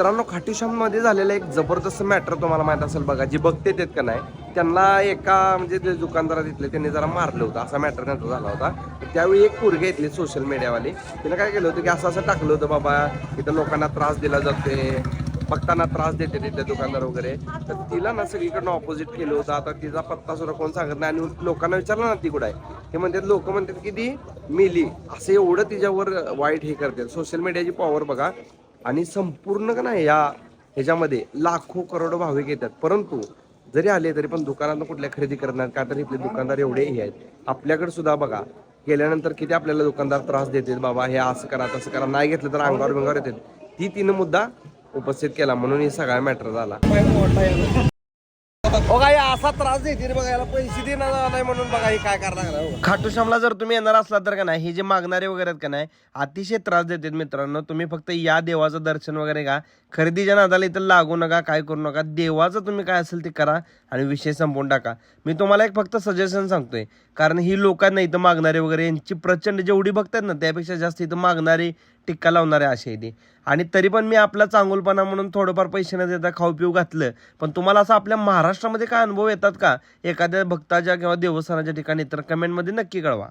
मित्रांनो खाटीश्याममध्ये झालेलं एक जबरदस्त मॅटर तुम्हाला माहीत असेल बघा. जे बघते तेत का नाही त्यांना एका म्हणजे जे दुकानदारा तिथले त्यांनी जरा मारलं होतं. असा मॅटर त्यांचा झाला होता. त्यावेळी एक पोरगी घेतली सोशल मीडियावाली तिने काय केलं होतं की असं असं टाकलं होतं बाबा इथं लोकांना त्रास दिला जाते बघताना त्रास देते तिथले दुकानदार वगैरे. तर तिला ना सगळीकडनं ऑपोजिट केलं होतं. आता तिचा पत्ता सुद्धा कोण सांगत नाही. आणि लोकांना विचारलं ना ती कुठं आहे. ते म्हणतात लोक म्हणतात की ती मिली. असं एवढं तिच्यावर वाईट हे करते सोशल मीडियाची पॉवर बघा. आणि संपूर्ण का नाही या ह्याच्यामध्ये लाखो करोडो भाविक येतात. परंतु जरी आले तरी पण दुकानात कुठल्या खरेदी करणार का तर इथले दुकानदार एवढे हे आहेत. आपल्याकडे सुद्धा बघा गेल्यानंतर किती आपल्याला दुकानदार त्रास देतात बाबा हे असं करा तसं करा नाही घेतलं तर अंगावर बिंगावर येतात ती तिनं मुद्दा उपस्थित केला म्हणून हे सगळा मॅटर झाला. हो काय असा त्रास देते रे बघा याला पैसे देणार नाही म्हणून बघा हे काय करणार हो. खाटूश्यामला जर तुम्ही येणार असला तर का नाही हे जे मागणारे वगैरे आहेत का नाही अतिशय त्रास देतात मित्रांनो. तुम्ही फक्त या देवाचं दर्शन वगैरे का खरेदीच्या नादाला इथं लागू नका काय करू नका. देवाचं तुम्ही काय असेल ते करा आणि विषय संपवून टाका. मी तुम्हाला एक फक्त सजेशन सांगतोय. कारण ही लोकांना इथं मागणारे वगैरे यांची प्रचंड जेवढी बघतात ना त्यापेक्षा जास्त इथं मागणारी टिक्का लावणारे असे ते आणि तरी पण मी आपला चांगुलपणा म्हणून थोडंफार पैसे न देता खाऊ पिऊ घातलं. पण तुम्हाला असं आपल्या महाराष्ट्रामध्ये काय अनुभव येतात का? एखाद्या भक्ताच्या किंवा देवस्थानाच्या ठिकाणी तर कमेंटमध्ये नक्की कळवा.